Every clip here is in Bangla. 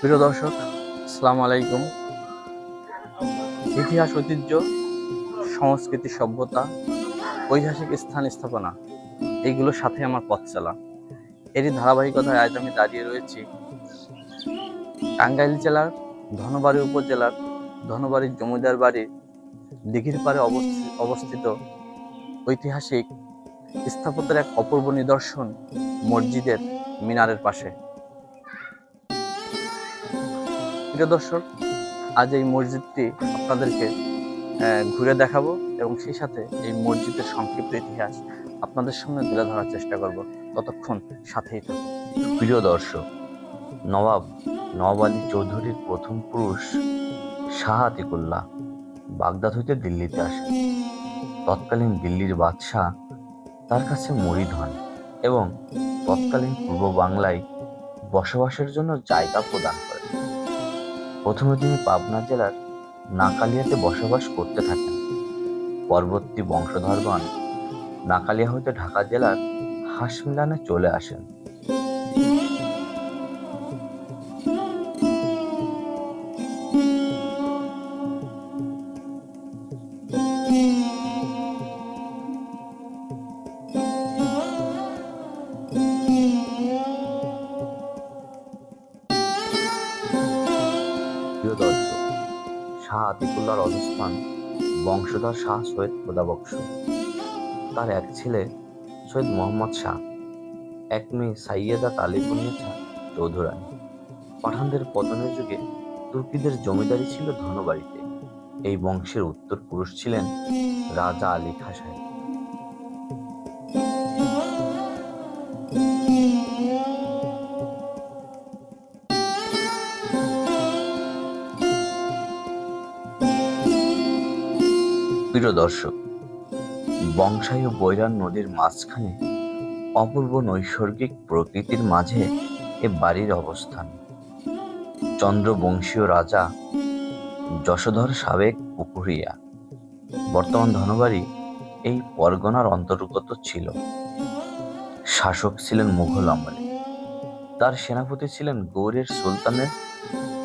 প্রিয় দর্শক, আসসালামু আলাইকুম। ইতিহাস, ঐতিহ্য, সংস্কৃতি, সভ্যতা, ঐতিহাসিক স্থান স্থাপনা এইগুলোর সাথে আমার পথ চলা। এরই ধারাবাহিকতায় আজ আমি দাঁড়িয়ে রয়েছি টাঙ্গাইল জেলার ধনবাড়ি উপজেলার ধনবাড়ির জমিদার বাড়ির দিঘির পাড়ে অবস্থি- অবস্থিত ঐতিহাসিক স্থাপত্যের এক অপূর্ব নিদর্শন মসজিদের মিনারের পাশে। প্রিয় দর্শক, আজ এই মসজিদটি আপনাদেরকে ঘুরে দেখাবো এবং সেই সাথে এই মসজিদের সংক্ষিপ্ত ইতিহাস আপনাদের সামনে তুলে ধরার চেষ্টা করব। ততক্ষণ সাথেই থাকুন। প্রিয় দর্শক, নবাব নওয়াব আলী চৌধুরীর প্রথম পুরুষ শাহ আতিকুল্লাহ বাগদাদ হইতে দিল্লিতে আসেন। তৎকালীন দিল্লির বাদশাহ তার কাছে মরিদ হন এবং তৎকালীন পূর্ব বাংলায় বসবাসের জন্য জায়গা প্রদান করেন। প্রথমে তিনি পাবনা জেলার নাকালিয়াতে বসবাস করতে থাকেন। পরবর্তী বংশধরগণ নাকালিয়া হইতে ঢাকা জেলার হাসমিলানে চলে আসেন। প্রিয় দর্শক শাহ আতিকুল্লাহর অবস্থান বংশধর শাহ সৈয়দ খোদাবক্স তার এক ছেলে সৈয়দ মোহাম্মদ শাহ, এক মেয়ে সাইয়েদা তালিবুন্নেছা চৌধুরানী। পাঠানদের পতনের যুগে তুর্কিদের জমিদারি ছিল ধনবাড়িতে। এই বংশের উত্তর পুরুষ ছিলেন রাজা আলী খাঁ সাহেব প্রিয় দর্শক, বংশাই ও বৈরান নদীর মাঝখানে অপূর্ব নৈসর্গিক প্রকৃতির মাঝে এ বাড়ির অবস্থান। চন্দ্রবংশীয় রাজা যশোধর সাবেক পুকুরিয়া। বর্তমান ধনবাড়ি এই পরগনার অন্তর্গত ছিল। শাসক ছিলেন মুঘল আমলে। তার সেনাপতি ছিলেন গৌরের সুলতানের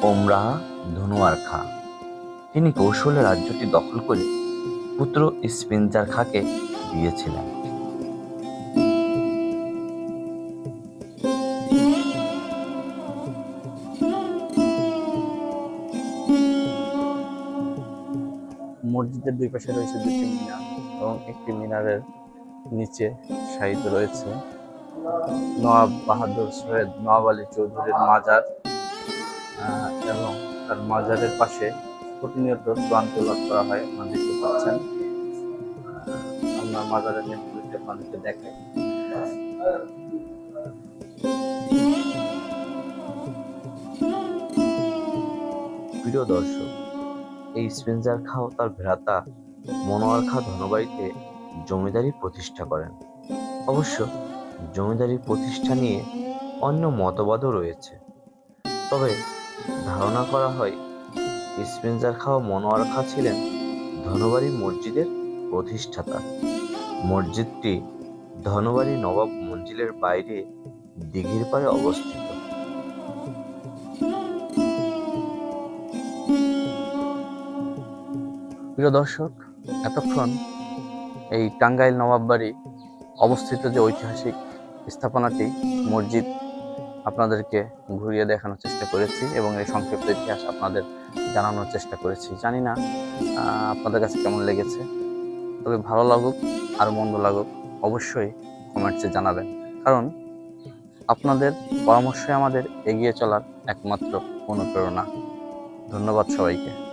ওমরাহা ধনুয়ার খাঁ। তিনি কৌশলে রাজ্যটি দখল করে পুত্র স্পেন্সার খাঁকে দিয়েছিলেন। মসজিদের দুই পাশে রয়েছে দুটি মিনার এবং একটি মিনারের নিচে সাহিত্য রয়েছে। নওয়াব বাহাদুর সৈয়দ নওয়াব আলী চৌধুরীর মাজার এবং তার মাজারের পাশে প্রতিনিয়ত কোরআন তেলাওয়াত করা হয় আপনারা দেখতে পাচ্ছেন। আমরা মাজারের নিয়মগুলিকে আপনাদেরকে দেখাই প্রিয় দর্শক, এই স্পেন্সার খাও তার ভ্রাতা মনোয়ার খা ধনবাড়িতে জমিদারি প্রতিষ্ঠা করেন। অবশ্য জমিদারি প্রতিষ্ঠা নিয়ে অন্য মতবাদও রয়েছে। তবে ধারণা করা হয় স্পেন্সার খাও মনোয়ার খা ছিলেন ধনবাড়ি মসজিদের প্রতিষ্ঠাতা। মসজিদটি ধনবাড়ি নবাব মঞ্জিলের বাইরে দিঘির পাড়ে অবস্থিত। প্রিয় দর্শক, এতক্ষণ এই টাঙ্গাইল নবাব বাড়ি অবস্থিত যে ঐতিহাসিক স্থাপনাটি মসজিদ আপনাদেরকে ঘুরিয়ে দেখানোর চেষ্টা করেছি এবং এই সংক্ষিপ্ত ইতিহাস আপনাদের জানানোর চেষ্টা করেছি। জানি না আপনাদের কাছে কেমন লেগেছে? তবে ভালো লাগুক আর মন্দ লাগুক অবশ্যই কমেন্টসে জানাবেন। কারণ আপনাদের পরামর্শে আমাদের এগিয়ে চলার একমাত্র অনুপ্রেরণা। ধন্যবাদ সবাইকে।